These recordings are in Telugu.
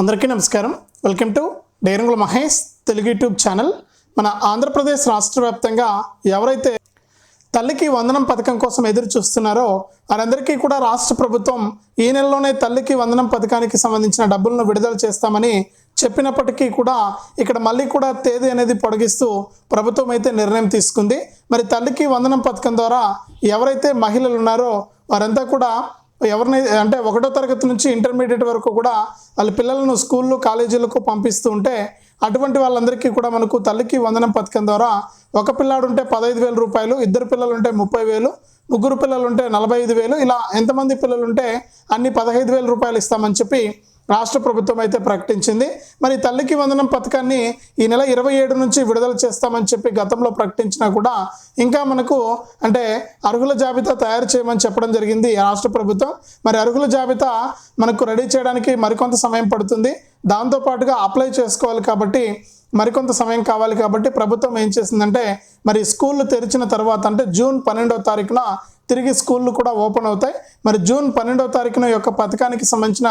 అందరికీ నమస్కారం. వెల్కమ్ టు డైరంగుల మహేష్ తెలుగు యూట్యూబ్ ఛానల్. మన ఆంధ్రప్రదేశ్ రాష్ట్ర వ్యాప్తంగా ఎవరైతే తల్లికి వందనం పథకం కోసం ఎదురు చూస్తున్నారో వారందరికీ కూడా రాష్ట్ర ప్రభుత్వం ఈ నెలలోనే తల్లికి వందనం పథకానికి సంబంధించిన డబ్బులను విడుదల చేస్తామని చెప్పినప్పటికీ కూడా ఇక్కడ మళ్ళీ కూడా తేదీ అనేది పొడిగిస్తూ ప్రభుత్వం అయితే నిర్ణయం తీసుకుంది. మరి తల్లికి వందనం పథకం ద్వారా ఎవరైతే మహిళలు ఉన్నారో వారంతా కూడా ఎవరిని అంటే ఒకటో తరగతి నుంచి ఇంటర్మీడియట్ వరకు కూడా వాళ్ళ పిల్లలను స్కూళ్ళు కాలేజీలకు పంపిస్తూ ఉంటే అటువంటి వాళ్ళందరికీ కూడా మనకు తల్లికి వందనం పథకం ద్వారా ఒక పిల్లాడు ఉంటే పదహైదు వేల రూపాయలు ఇద్దరు పిల్లలు ఉంటే ముప్పై వేలు ముగ్గురు పిల్లలు ఉంటే నలభై ఐదు వేలు ఇలా ఎంతమంది పిల్లలు ఉంటే అన్ని పదహైదు వేల రూపాయలు ఇస్తామని చెప్పి రాష్ట్ర ప్రభుత్వం అయితే ప్రకటించింది. మరి తల్లికి వందనం పథకాన్ని ఈ నెల ఇరవై ఏడు నుంచి విడుదల చేస్తామని చెప్పి గతంలో ప్రకటించినా కూడా ఇంకా మనకు అంటే అర్హుల జాబితా తయారు చేయమని చెప్పడం జరిగింది రాష్ట్ర ప్రభుత్వం. మరి అర్హుల జాబితా మనకు రెడీ చేయడానికి మరికొంత సమయం పడుతుంది. దాంతోపాటుగా అప్లై చేసుకోవాలి కాబట్టి మరికొంత సమయం కావాలి కాబట్టి ప్రభుత్వం ఏం చేసిందంటే మరి స్కూళ్ళు తెరిచిన తర్వాత అంటే జూన్ పన్నెండవ తారీఖున తిరిగి స్కూళ్ళు కూడా ఓపెన్ అవుతాయి. మరి జూన్ పన్నెండవ తారీఖున యొక్క పథకానికి సంబంధించిన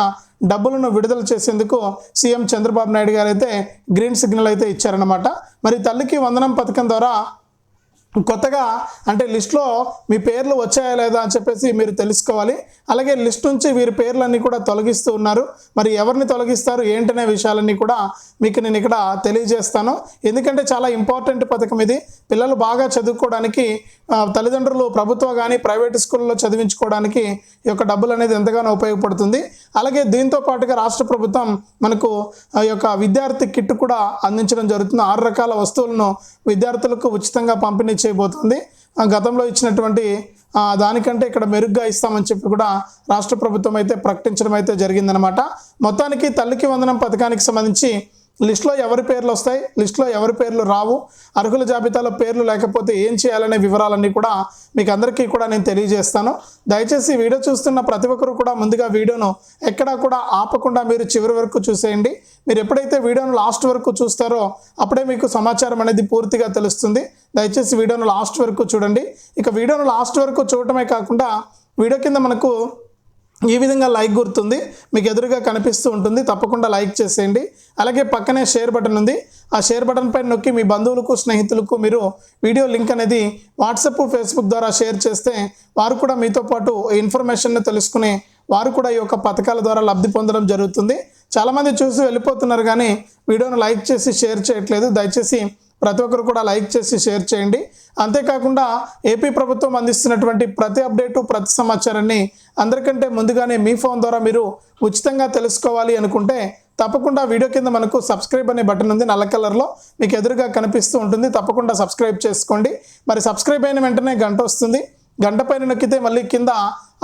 డబ్బులను విడుదల చేసేందుకు సీఎం చంద్రబాబు నాయుడు గారు అయితే గ్రీన్ సిగ్నల్ అయితే ఇచ్చారనమాట మరి తల్లికి వందనం పథకం ద్వారా కొత్తగా అంటే లిస్ట్లో మీ పేర్లు వచ్చాయా లేదా అని చెప్పేసి మీరు తెలుసుకోవాలి. అలాగే లిస్ట్ నుంచి వీరి పేర్లన్నీ కూడా తొలగిస్తూ ఉన్నారు. మరి ఎవరిని తొలగిస్తారు? ఏంటనే విషయాలన్నీ కూడా మీకు నేను ఇక్కడ తెలియజేస్తాను. ఎందుకంటే చాలా ఇంపార్టెంట్ పథకం ఇది. పిల్లలు బాగా చదువుకోవడానికి తల్లిదండ్రులు ప్రభుత్వ కానీ ప్రైవేట్ స్కూల్లో చదివించుకోవడానికి ఈ యొక్క డబ్బులు అనేది ఎంతగానో ఉపయోగపడుతుంది. అలాగే దీంతో పాటుగా రాష్ట్ర ప్రభుత్వం మనకు ఆ యొక్క విద్యార్థి కిట్ కూడా అందించడం జరుగుతుంది. ఆరు రకాల వస్తువులను విద్యార్థులకు ఉచితంగా పంపిణీ చేయబోతోంది. గతంలో ఇచ్చినటువంటి దానికంటే ఇక్కడ మెరుగ్గా ఇస్తామని చెప్పి కూడా రాష్ట్ర ప్రభుత్వం అయితే ప్రకటించడం అయితే జరిగిందనమాట మొత్తానికి తల్లికి వందనం పథకానికి సంబంధించి లిస్ట్లో ఎవరి పేర్లు వస్తాయి? లిస్ట్లో ఎవరి పేర్లు రావు? అర్హుల జాబితాలో పేర్లు లేకపోతే ఏం చేయాలనే వివరాలన్నీ కూడా మీకు అందరికీ కూడా నేను తెలియజేస్తాను. దయచేసి వీడియో చూస్తున్న ప్రతి ఒక్కరు కూడా ముందుగా వీడియోను ఎక్కడా కూడా ఆపకుండా మీరు చివరి వరకు చూసేయండి. మీరు ఎప్పుడైతే వీడియోను లాస్ట్ వరకు చూస్తారో అప్పుడే మీకు సమాచారం అనేది పూర్తిగా తెలుస్తుంది. దయచేసి వీడియోను లాస్ట్ వరకు చూడండి. ఇక వీడియోను లాస్ట్ వరకు చూడటమే కాకుండా వీడియో కింద మనకు ఈ విధంగా లైక్ గుర్తుంది మీకు ఎదురుగా కనిపిస్తూ ఉంటుంది తప్పకుండా లైక్ చేసేయండి. అలాగే పక్కనే షేర్ బటన్ ఉంది. ఆ షేర్ బటన్ పైన నొక్కి మీ బంధువులకు స్నేహితులకు మీరు వీడియో లింక్ అనేది వాట్సాప్ ఫేస్బుక్ ద్వారా షేర్ చేస్తే వారు కూడా మీతో పాటు ఇన్ఫర్మేషన్ను తెలుసుకుని వారు కూడా ఈ యొక్క పథకాల ద్వారా లబ్ధి పొందడం జరుగుతుంది. చాలామంది చూసి వెళ్ళిపోతున్నారు కానీ వీడియోను లైక్ చేసి షేర్ చేయట్లేదు. దయచేసి ప్రతి ఒక్కరు కూడా లైక్ చేసి షేర్ చేయండి. అంతేకాకుండా ఏపీ ప్రభుత్వం అందిస్తున్నటువంటి ప్రతి అప్డేటు ప్రతి సమాచారాన్ని అందరికంటే ముందుగానే మీ ఫోన్ ద్వారా మీరు ఉచితంగా తెలుసుకోవాలి అనుకుంటే తప్పకుండా వీడియో కింద మనకు సబ్స్క్రైబ్ అనే బటన్ ఉంది. నల్ల కలర్లో మీకు ఎదురుగా కనిపిస్తూ ఉంటుంది. తప్పకుండా సబ్స్క్రైబ్ చేసుకోండి. మరి సబ్స్క్రైబ్ అయిన వెంటనే గంట వస్తుంది. గంట పైన నొక్కితే మళ్ళీ కింద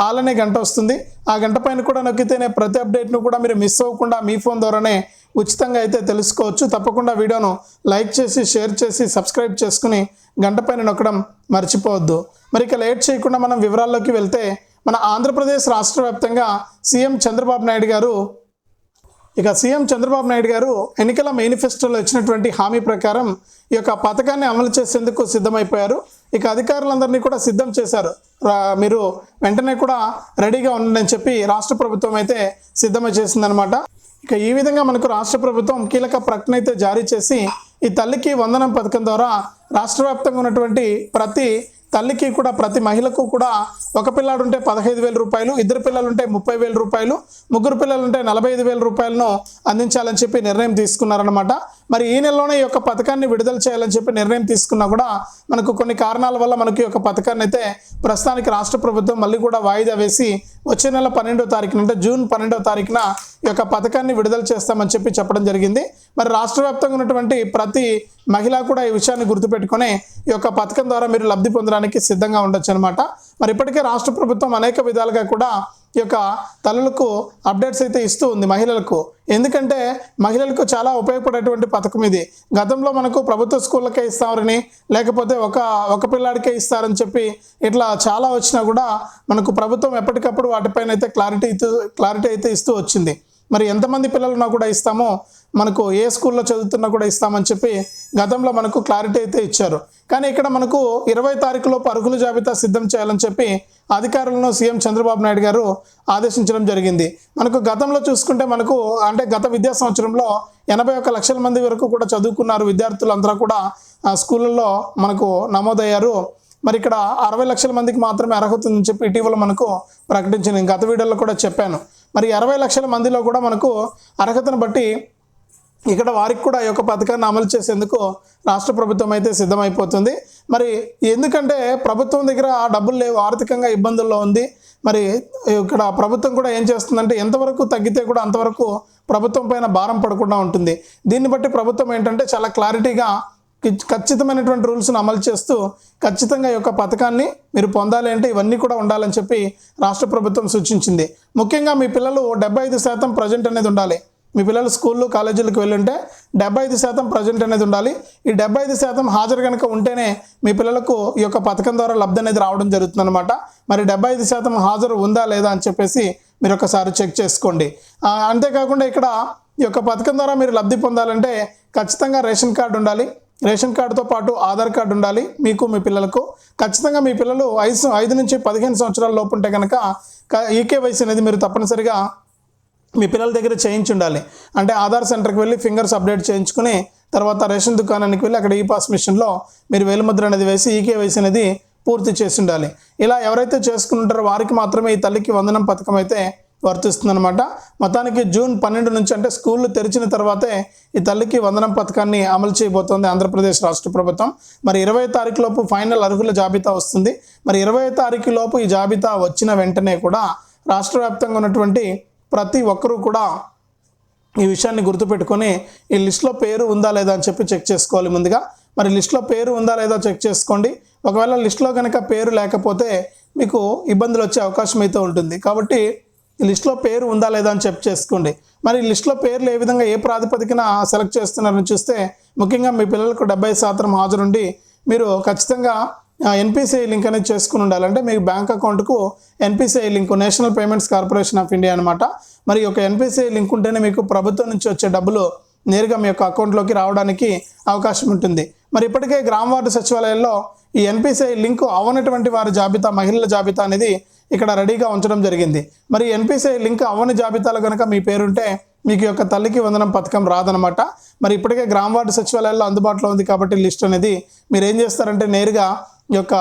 ఆల్ గంట వస్తుంది. ఆ గంట పైన కూడా నొక్కితేనే ప్రతి అప్డేట్ను కూడా మీరు మిస్ అవ్వకుండా మీ ఫోన్ ద్వారానే ఉచితంగా అయితే తెలుసుకోవచ్చు. తప్పకుండా వీడియోను లైక్ చేసి షేర్ చేసి సబ్స్క్రైబ్ చేసుకుని గంట పైన నొక్కడం మర్చిపోవద్దు. మరి ఇక లేట్ చేయకుండా మనం వివరాల్లోకి వెళ్తే మన ఆంధ్రప్రదేశ్ రాష్ట్ర వ్యాప్తంగా సీఎం చంద్రబాబు నాయుడు గారు ఇక సీఎం చంద్రబాబు నాయుడు గారు ఎన్నికల మేనిఫెస్టోలో ఇచ్చినటువంటి హామీ ప్రకారం ఈ యొక్క పథకాన్ని అమలు చేసేందుకు సిద్ధమైపోయారు. ఇక అధికారులందరినీ కూడా సిద్ధం చేశారు. మీరు వెంటనే కూడా రెడీగా ఉండండి అని చెప్పి రాష్ట్ర ప్రభుత్వం అయితే సిద్ధమై చేసిందనమాట ఇక ఈ విధంగా మనకు రాష్ట్ర ప్రభుత్వం కీలక ప్రకటన అయితే జారీ చేసి ఈ తల్లికి వందనం పథకం ద్వారా రాష్ట్ర వ్యాప్తంగా ఉన్నటువంటి ప్రతి తల్లికి కూడా ప్రతి మహిళకు కూడా ఒక పిల్లాడు ఉంటే పదహైదు వేల రూపాయలు ఇద్దరు పిల్లలు ఉంటే ముప్పై వేల రూపాయలు ముగ్గురు పిల్లలు ఉంటే నలభై ఐదు వేల రూపాయలను అందించాలని చెప్పి నిర్ణయం తీసుకున్నారనమాట మరి ఈ నెలలోనే ఈ యొక్క పథకాన్ని విడుదల చేయాలని చెప్పి నిర్ణయం తీసుకున్నా కూడా మనకు కొన్ని కారణాల వల్ల మనకి యొక్క పథకాన్ని అయితే ప్రస్తుతానికి రాష్ట్ర ప్రభుత్వం మళ్ళీ కూడా వాయిదా వేసి వచ్చే నెల పన్నెండో తారీఖున అంటే జూన్ పన్నెండో తారీఖున ఈ యొక్క పథకాన్ని విడుదల చేస్తామని చెప్పి చెప్పడం జరిగింది. మరి రాష్ట్ర వ్యాప్తంగా ఉన్నటువంటి ప్రతి మహిళ కూడా ఈ విషయాన్ని గుర్తుపెట్టుకొని ఈ యొక్క పథకం ద్వారా మీరు లబ్ధి పొందడానికి సిద్ధంగా ఉండొచ్చు అనమాట మరి ఇప్పటికే రాష్ట్ర ప్రభుత్వం అనేక విధాలుగా కూడా యొక్క తల్లులకు అప్డేట్స్ అయితే ఇస్తూ ఉంది మహిళలకు. ఎందుకంటే మహిళలకు చాలా ఉపయోగపడేటువంటి పథకం ఇది. గతంలో మనకు ప్రభుత్వ స్కూళ్ళకే ఇస్తారని లేకపోతే ఒక ఒక పిల్లాడికే ఇస్తారని చెప్పి ఇట్లా చాలా వచ్చినా కూడా మనకు ప్రభుత్వం ఎప్పటికప్పుడు వాటిపైన అయితే క్లారిటీ క్లారిటీ అయితే ఇస్తూ వచ్చింది. మరి ఎంతమంది పిల్లలున్నా కూడా ఇస్తామో మనకు ఏ స్కూల్లో చదువుతున్నా కూడా ఇస్తామని చెప్పి గతంలో మనకు క్లారిటీ అయితే ఇచ్చారు. కానీ ఇక్కడ మనకు ఇరవై తారీఖులో పరుగుల జాబితా సిద్ధం చేయాలని చెప్పి అధికారులను సీఎం చంద్రబాబు నాయుడు గారు ఆదేశించడం జరిగింది. మనకు గతంలో చూసుకుంటే మనకు అంటే గత విద్యా సంవత్సరంలో ఎనభై ఒక్క లక్షల మంది వరకు కూడా చదువుకున్నారు విద్యార్థులందరూ కూడా ఆ స్కూళ్ళల్లో మనకు నమోదయ్యారు. మరి ఇక్కడ అరవై లక్షల మందికి మాత్రమే అర్హత ఉందని చెప్పి ఇటీవల మనకు ప్రకటించింది. గత వీడియోలో కూడా చెప్పాను. మరి అరవై లక్షల మందిలో కూడా మనకు అర్హతను బట్టి ఇక్కడ వారికి కూడా ఈ యొక్క పథకాన్ని అమలు చేసేందుకు రాష్ట్ర ప్రభుత్వం అయితే సిద్ధమైపోతుంది. మరి ఎందుకంటే ప్రభుత్వం దగ్గర ఆ డబ్బులు లేవు ఆర్థికంగా ఇబ్బందుల్లో ఉంది. మరి ఇక్కడ ప్రభుత్వం కూడా ఏం చేస్తుందంటే ఎంతవరకు తగ్గితే కూడా అంతవరకు ప్రభుత్వం పైన భారం పడకుండా ఉంటుంది. దీన్ని బట్టి ప్రభుత్వం ఏంటంటే చాలా క్లారిటీగా ఖచ్చితమైనటువంటి రూల్స్ను అమలు చేస్తూ ఖచ్చితంగా ఈ యొక్క పథకాన్ని మీరు పొందాలి అంటే ఇవన్నీ కూడా ఉండాలని చెప్పి రాష్ట్ర ప్రభుత్వం సూచించింది. ముఖ్యంగా మీ పిల్లలు డెబ్బై ఐదు శాతం ప్రజెంట్ అనేది ఉండాలి. మీ పిల్లలు స్కూళ్ళు కాలేజీలకు వెళ్ళుంటే డెబ్బై ఐదు శాతం ప్రజెంట్ అనేది ఉండాలి. ఈ డెబ్బై ఐదు శాతం హాజరు కనుక ఉంటేనే మీ పిల్లలకు ఈ యొక్క పథకం ద్వారా లబ్ధి అనేది రావడం జరుగుతుంది అనమాట మరి డెబ్బై ఐదు శాతం హాజరు ఉందా లేదా అని చెప్పేసి మీరు ఒకసారి చెక్ చేసుకోండి. అంతేకాకుండా ఇక్కడ ఈ యొక్క పథకం ద్వారా మీరు లబ్ధి పొందాలంటే ఖచ్చితంగా రేషన్ కార్డు ఉండాలి. రేషన్ కార్డుతో పాటు ఆధార్ కార్డు ఉండాలి. మీకు మీ పిల్లలకు. ఖచ్చితంగా మీ పిల్లలు ఐదు ఐదు నుంచి పదిహేను సంవత్సరాల లోపు ఉంటే కనుక ఈకేవైసీ అనేది మీరు తప్పనిసరిగా మీ పిల్లల దగ్గర చేయించి ఉండాలి అంటే ఆధార్ సెంటర్కి వెళ్ళి ఫింగర్స్ అప్డేట్ చేయించుకుని తర్వాత రేషన్ దుకాణానికి వెళ్ళి అక్కడ ఈ పాస్ మిషన్లో మీరు వేలుముద్ర అనేది వేసి ఈకేవైసీ అనేది పూర్తి చేసి ఉండాలి. ఇలా ఎవరైతే చేసుకుంటారో వారికి మాత్రమే ఈ తల్లికి వందనం పథకం అయితే వర్తిస్తుందన్నమాట. మొత్తానికి జూన్ పన్నెండు నుంచి అంటే స్కూళ్ళు తెరిచిన తర్వాతే ఈ తల్లికి వందనం పథకాన్ని అమలు చేయబోతోంది ఆంధ్రప్రదేశ్ రాష్ట్ర ప్రభుత్వం. మరి ఇరవై తారీఖు లోపు ఫైనల్ అర్హుల జాబితా వస్తుంది. మరి ఇరవై తారీఖు లోపు ఈ జాబితా వచ్చిన వెంటనే కూడా రాష్ట్ర వ్యాప్తంగా ఉన్నటువంటి ప్రతి ఒక్కరూ కూడా ఈ విషయాన్ని గుర్తుపెట్టుకొని ఈ లిస్ట్లో పేరు ఉందా లేదా అని చెప్పి చెక్ చేసుకోవాలి ముందుగా. మరి లిస్ట్లో పేరు ఉందా లేదా చెక్ చేసుకోండి. ఒకవేళ లిస్ట్లో కనుక పేరు లేకపోతే మీకు ఇబ్బందులు వచ్చే అవకాశం అయితే ఉంటుంది. కాబట్టి ఈ లిస్ట్లో పేరు ఉందా లేదా అని చెక్ చేసుకోండి. మరి లిస్ట్లో పేర్లు ఏ విధంగా ఏ ప్రాతిపదికన సెలెక్ట్ చేస్తున్నారని చూస్తే ముఖ్యంగా మీ పిల్లలకు డెబ్బై శాతం హాజరుండి మీరు ఖచ్చితంగా ఎన్పిసిఐ లింక్ అనేది చేసుకుని ఉండాలంటే మీ బ్యాంక్ అకౌంట్కు NPCI link national payments corporation of India అనమాట మరి ఒక ఎన్పిసిఐ లింక్ ఉంటేనే మీకు ప్రభుత్వం నుంచి వచ్చే డబ్బులు నేరుగా మీ యొక్క అకౌంట్లోకి రావడానికి అవకాశం ఉంటుంది. మరి ఇప్పటికే గ్రామ వార్డు సచివాలయాల్లో ఈ ఎన్పిసిఐ లింక్ అవనటువంటి వారి జాబితా మహిళల జాబితా అనేది ఇక్కడ రెడీగా ఉంచడం జరిగింది. మరి ఎన్పిసిఐ లింక్ అవని జాబితాలో కనుక మీ పేరుంటే మీకు యొక్క తల్లికి వందనం పథకం రాదనమాట మరి ఇప్పటికే గ్రామ వార్డు సచివాలయాల్లో అందుబాటులో ఉంది కాబట్టి లిస్ట్ అనేది మీరు ఏం చేస్తారంటే నేరుగా ఈ యొక్క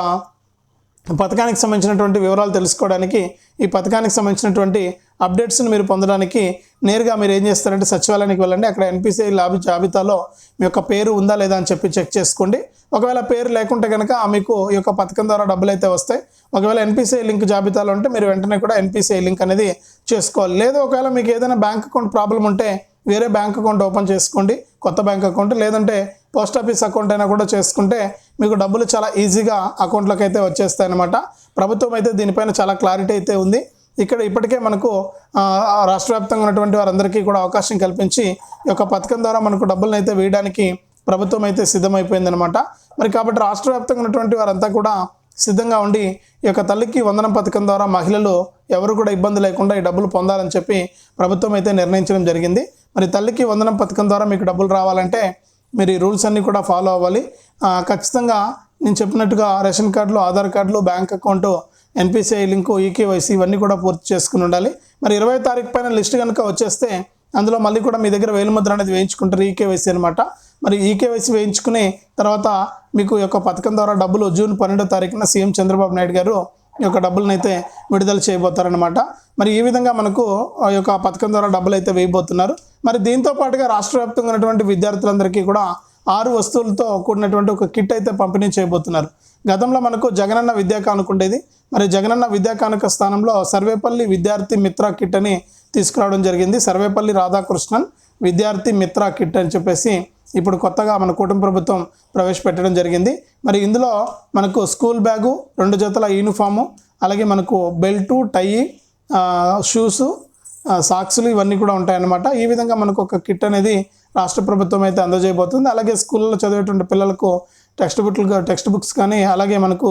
పథకానికి సంబంధించినటువంటి వివరాలు తెలుసుకోవడానికి ఈ పథకానికి సంబంధించినటువంటి అప్డేట్స్ని మీరు పొందడానికి నేరుగా మీరు ఏం చేస్తారంటే సచివాలయానికి వెళ్ళండి. అక్కడ ఎన్పిసిఐ లాబీ జాబితాలో మీ యొక్క పేరు ఉందా లేదా అని చెప్పి చెక్ చేసుకోండి. ఒకవేళ పేరు లేకుంటే కనుక మీకు ఈ యొక్క పథకం ద్వారా డబ్బులు అయితే వస్తాయి. ఒకవేళ ఎన్పిసిఐ లింక్ జాబితాలో ఉంటే మీరు వెంటనే కూడా ఎన్పిసిఐ లింక్ అనేది చేసుకోవాలి. లేదా ఒకవేళ మీకు ఏదైనా బ్యాంక్ అకౌంట్ ప్రాబ్లం ఉంటే వేరే బ్యాంక్ అకౌంట్ ఓపెన్ చేసుకోండి. కొత్త బ్యాంక్ అకౌంట్ లేదంటే పోస్ట్ ఆఫీస్ అకౌంట్ అయినా కూడా చేసుకుంటే మీకు డబ్బులు చాలా ఈజీగా అకౌంట్లోకి అయితే వచ్చేస్తాయి అనమాట ప్రభుత్వం అయితే దీనిపైన చాలా క్లారిటీ అయితే ఉంది. ఇక్కడ ఇప్పటికే మనకు రాష్ట్ర వ్యాప్తంగా ఉన్నటువంటి వారందరికీ కూడా అవకాశం కల్పించి ఈ యొక్క పథకం ద్వారా మనకు డబ్బులను అయితే వేయడానికి ప్రభుత్వం అయితే సిద్ధమైపోయిందనమాట మరి కాబట్టి రాష్ట్ర వ్యాప్తంగా ఉన్నటువంటి వారంతా కూడా సిద్ధంగా ఉండి ఈ యొక్క తల్లికి వందనం పథకం ద్వారా మహిళలు ఎవరు కూడా ఇబ్బంది లేకుండా ఈ డబ్బులు పొందాలని చెప్పి ప్రభుత్వం అయితే నిర్ణయించడం జరిగింది. మరి తల్లికి వందనం పథకం ద్వారా మీకు డబ్బులు రావాలంటే మీరు ఈ రూల్స్ అన్నీ కూడా ఫాలో అవ్వాలి. ఖచ్చితంగా నేను చెప్పినట్టుగా రేషన్ కార్డులు ఆధార్ కార్డులు bank account NPCI link eKYC ఇవన్నీ కూడా పూర్తి చేసుకుని ఉండాలి. మరి ఇరవై తారీఖు పైన లిస్ట్ కనుక వచ్చేస్తే అందులో మళ్ళీ కూడా మీ దగ్గర వేలుముద్ర అనేది వేయించుకుంటారు ఈకేవైసీ అనమాట మరి ఈకేవైసీ వేయించుకుని తర్వాత మీకు యొక్క పథకం ద్వారా డబ్బులు జూన్ పన్నెండో తారీఖున సీఎం చంద్రబాబు నాయుడు గారు యొక్క డబ్బులను అయితే విడుదల చేయబోతారనమాట మరి ఈ విధంగా మనకు ఆ యొక్క పథకం ద్వారా డబ్బులు అయితే వేయబోతున్నారు. మరి దీంతో పాటుగా రాష్ట్ర వ్యాప్తంగా ఉన్నటువంటి విద్యార్థులందరికీ కూడా ఆరు వస్తువులతో కూడినటువంటి ఒక కిట్ అయితే పంపిణీ చేయబోతున్నారు. గతంలో మనకు జగనన్న విద్యా కానుక ఉండేది. మరి జగనన్న విద్యా కానుక స్థానంలో సర్వేపల్లి విద్యార్థి మిత్ర కిట్ అని తీసుకురావడం జరిగింది. సర్వేపల్లి రాధాకృష్ణన్ విద్యార్థి మిత్ర కిట్ అని చెప్పేసి ఇప్పుడు కొత్తగా మన కుటుంబ ప్రభుత్వం ప్రవేశపెట్టడం జరిగింది. మరి ఇందులో మనకు స్కూల్ బ్యాగు రెండు జతల యూనిఫాము అలాగే మనకు బెల్టు టై షూసు సాక్సులు సాక్స్లు ఇవన్నీ కూడా ఉంటాయన్నమాట. ఈ విధంగా మనకు ఒక కిట్ అనేది రాష్ట్ర ప్రభుత్వం అయితే అందజేయబోతుంది. అలాగే స్కూల్లో చదివేటువంటి పిల్లలకు టెక్స్ట్ బుక్లు టెక్స్ట్ బుక్స్ కానీ అలాగే మనకు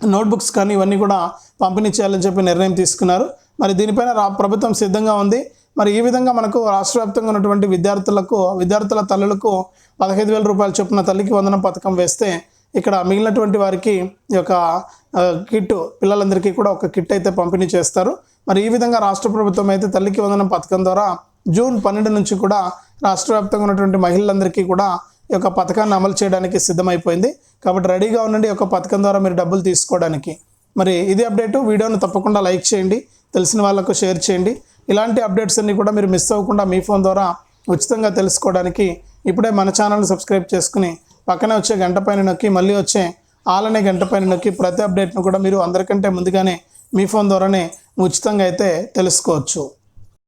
నోట్బుక్స్ కానీ ఇవన్నీ కూడా పంపిణీ చేయాలని చెప్పి నిర్ణయం తీసుకున్నారు. మరి దీనిపైన రా ప్రభుత్వం సిద్ధంగా ఉంది. మరి ఈ విధంగా మనకు రాష్ట్ర వ్యాప్తంగా ఉన్నటువంటి విద్యార్థులకు విద్యార్థుల తల్లులకు పదహైదు వేల రూపాయలు చొప్పున తల్లికి వందన పథకం వేస్తే ఇక్కడ మిగిలినటువంటి వారికి ఈ యొక్క కిట్ పిల్లలందరికీ కూడా ఒక కిట్ అయితే పంపిణీ చేస్తారు. మరి ఈ విధంగా రాష్ట్ర ప్రభుత్వం అయితే తల్లికి వందనం పథకం ద్వారా జూన్ పన్నెండు నుంచి కూడా రాష్ట్ర వ్యాప్తంగా ఉన్నటువంటి మహిళలందరికీ కూడా ఈ యొక్క పథకాన్ని అమలు చేయడానికి సిద్ధమైపోయింది. కాబట్టి రెడీగా ఉండండి ఈ యొక్క పథకం ద్వారా మీరు డబ్బులు తీసుకోవడానికి. మరి ఇది అప్డేటు. వీడియోను తప్పకుండా లైక్ చేయండి. తెలిసిన వాళ్ళకు షేర్ చేయండి. ఇలాంటి అప్డేట్స్ అన్ని కూడా మీరు మిస్ అవ్వకుండా మీ ఫోన్ ద్వారా ఉచితంగా తెలుసుకోవడానికి ఇప్పుడే మన ఛానల్ని సబ్స్క్రైబ్ చేసుకుని పక్కనే వచ్చే గంట పైన నొక్కి మళ్ళీ వచ్చే ఆలనే గంట పైన నొక్కి ప్రతి అప్డేట్ను కూడా మీరు అందరికంటే ముందుగానే మీ ఫోన్ ద్వారానే ఉచితంగా అయితే తెలుసుకోవచ్చు.